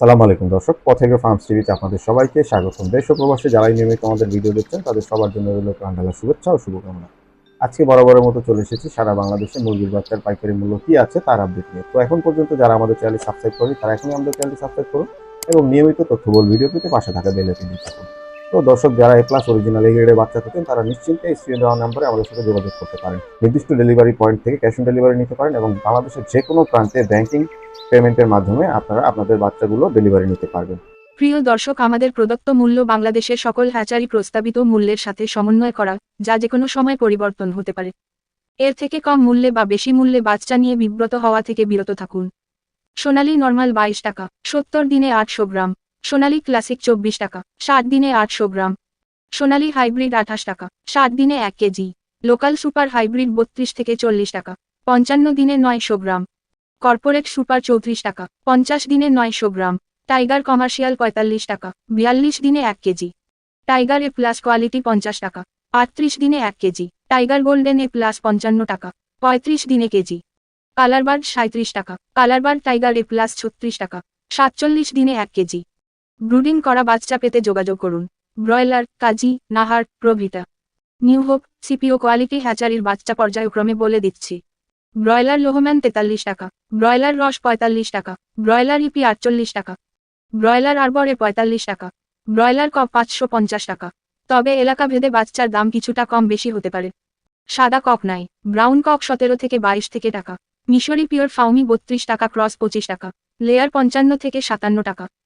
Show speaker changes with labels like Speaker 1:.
Speaker 1: সালাম আলাইকুম দর্শক পথেগ্র ফার্মস টিভিতে আপনাদের সবাইকে স্বাগতম। দেশ ও প্রবাসে যারাই নিয়মিত আমাদের ভিডিও দেখছেন, তাদের সবার জন্য রইল প্রাণঢালা শুভেচ্ছা ও শুভকামনা। আজকে বরাবরের মতো চলে এসেছি, সারা বাংলাদেশে মুরগির বাচ্চার পাইকারি মূল্য কী আছে তার আপডেট নিয়ে। তো এখন পর্যন্ত যারা আমাদের চ্যানেল সাবস্ক্রাইব করেনি, তারা এখনই আমাদের চ্যানেলটি সাবস্ক্রাইব করুন এবং নিয়মিত তথ্যবল ভিডিও পেতে পাশে থাকা বেলে তিনি থাকুন তো দর্শক যারা এ প্লাস অরিজিনাল গ্রেডের বাচ্চা থাকেন, তারা নিশ্চিন্তে স্ক্রিন দেওয়া নম্বরে আমাদের সাথে যোগাযোগ করতে পারেন। নির্দিষ্ট ডেলিভারি পয়েন্ট থেকে ক্যাশ অন ডেলিভারি নিতে পারেন এবং বাংলাদেশের যে কোনো প্রান্তে ব্যাংকিং পেমেন্টের মাধ্যমে আপনারা আপনাদের বাচ্চাগুলো ডেলিভারি নিতে পারবেন।
Speaker 2: প্রিয় দর্শক, আমাদের প্রদত্ত মূল্য বাংলাদেশের সকল হ্যাচারি প্রস্তাবিত মূল্যের সাথে সমন্বয় করা যা যে কোনো সময় পরিবর্তন হতে পারে। এর থেকে কম মূল্যে বা বেশি মূল্যে বাচ্চা নিয়ে বিব্রত হওয়া থেকে বিরত থাকুন। সোনালি নর্মাল বাইশ টাকা, সত্তর দিনে আটশো গ্রাম। সোনালী ক্লাসিক চব্বিশ টাকা, সাত দিনে আটশো গ্রাম। সোনালী হাইব্রিড আঠাশ টাকা, সাত দিনে এক কেজি। লোকাল সুপার হাইব্রিড বত্রিশ থেকে চল্লিশ টাকা, পঞ্চান্ন দিনে নয়শো গ্রাম। কর্পোরেট সুপার চৌত্রিশ টাকা, পঞ্চাশ দিনে নয়শো গ্রাম। টাইগার কমার্শিয়াল পঁয়তাল্লিশ টাকা, বিয়াল্লিশ দিনে এক KG. Tiger A plus quality পঞ্চাশ টাকা, আটত্রিশ দিনে এক KG. Tiger golden A plus পঞ্চান্ন টাকা, পঁয়ত্রিশ দিনে কেজি। কালারবার্ড সাঁত্রিশ টাকা, কালারবার্ড টাইগার এ প্লাস ছত্রিশ টাকা, সাতচল্লিশ দিনে এক কেজি। ব্রুডিং করা বাচ্চা পেতে যোগাযোগ করুন। ব্রয়লার, কাজী, নাহার, প্রভৃতা। নিউ সিপিও কোয়ালিটি হ্যাচারির বাচ্চা পর্যায়ক্রমে বলে দিচ্ছি। ব্রয়লার লোহম্যান তেতাল্লিশ টাকা। ব্রয়লার রস পঁয়তাল্লিশ টাকা। ব্রয়লার ইপি আটচল্লিশ টাকা। ব্রয়লার আরবরে পঁয়তাল্লিশ টাকা। ব্রয়লার কক পাঁচশো পঞ্চাশ টাকা। তবে এলাকা ভেদে বাচ্চার দাম কিছুটা কম বেশি হতে পারে। সাদা কক নাই। ব্রাউন কক সতেরো থেকে বাইশ থেকে টাকা। মিশরি পিওর ফাউমি বত্রিশ টাকা, ক্রস পঁচিশ টাকা। লেয়ার পঞ্চান্ন থেকে সাতান্ন টাকা।